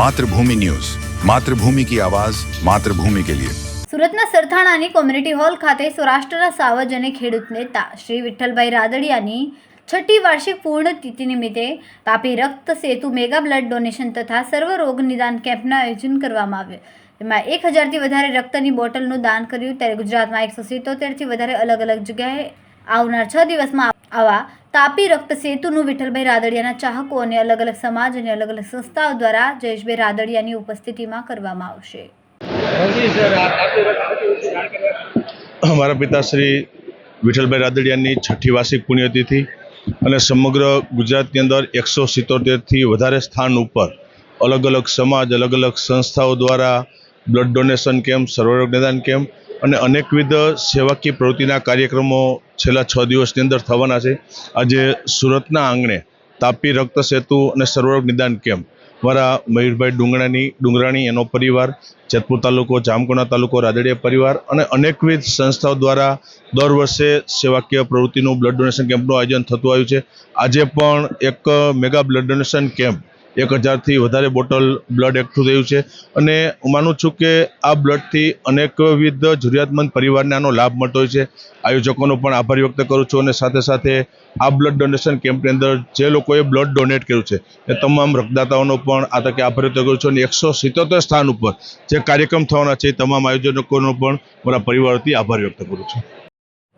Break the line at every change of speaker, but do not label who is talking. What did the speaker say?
Mathrubhumi news. Mathrubhumi કી આવાજ, માતૃભૂમિ કે લિયે.
સુરતના સરથાણાની કોમ્યુનિટી હોલ ખાતે સૌરાષ્ટ્રના સાવજ અને ખેડૂત નેતા શ્રી વિઠ્ઠલભાઈ રાદડિયાની છઠ્ઠી વાર્ષિક પૂર્ણતિથિ નિમિત્તે તાપી રક્ત, સેતુ, મેગા બ્લડ ડોનેશન તથા સર્વ રોગ નિદાન કેમ્પના આયોજન કરવામાં આવ્યું. એમાં એક હજારથી વધારે રક્તની બોટલનું દાન કર્યું. ત્યારે ગુજરાતમાં એકસો સિત્તોતેરથી વધારે અલગ અલગ જગ્યાએ આવનાર છ દિવસમાં આવા તાપી રક્ત સેતુનું વિઠ્ઠલભાઈ રાદડિયાના ચાહકો અને અલગ અલગ સમાજ અને અલગ અલગ સંસ્થાઓ દ્વારા જયેશભાઈ રાદડિયાની ઉપસ્થિતિમાં કરવામાં આવશે.
અમારા પિતાશ્રી વિઠ્ઠલભાઈ રાદડિયાની છઠ્ઠી વાર્ષિક પુણ્યતિથિ અને સમગ્ર ગુજરાતની અંદર એકસો સિત્તોતેરથી વધારે સ્થાન ઉપર અલગ અલગ સમાજ, અલગ અલગ સંસ્થાઓ દ્વારા બ્લડ ડોનેશન કેમ્પ સર્વરોગ નિદાન કેમ્પ અને અનેકવિધ સેવાકીય પ્રવૃત્તિના કાર્યક્રમો છેલ્લા છ દિવસની અંદર થવાના છે. આજે સુરતના આંગણે તાપી રક્ત સેતુ અને સર્વરોગ નિદાન કેમ્પ મારા મયુરભાઈ ડુંગરાની, ડુંગરાણી, એનો પરિવાર, જેતપુર તાલુકો, જામકોના તાલુકો, રાદડિયા પરિવાર અને અનેકવિધ સંસ્થાઓ દ્વારા દર વર્ષે સેવાકીય પ્રવૃત્તિનું બ્લડ ડોનેશન કેમ્પનું આયોજન થતું આવ્યું છે. આજે પણ એક મેગા બ્લડ ડોનેશન કેમ્પ એક હજારથી વધારે બોટલ બ્લડ એકઠું થયું છે. અને હું માનું છું કે આ બ્લડથી અનેકવિધ જરૂરિયાતમંદ પરિવારને આનો લાભ મળતો છે. આયોજકોનો પણ આભાર વ્યક્ત કરું છું અને સાથે સાથે આ બ્લડ ડોનેશન કેમ્પની અંદર જે લોકોએ બ્લડ ડોનેટ કર્યું છે, એ તમામ રક્તદાતાઓનો પણ આ તકે આભાર વ્યક્ત કરું છું. અને એકસો સિત્તોતેર સ્થાન ઉપર જે કાર્યક્રમ થવાના છે, એ તમામ આયોજકોનો પણ મારા પરિવારથી આભાર વ્યક્ત કરું છું.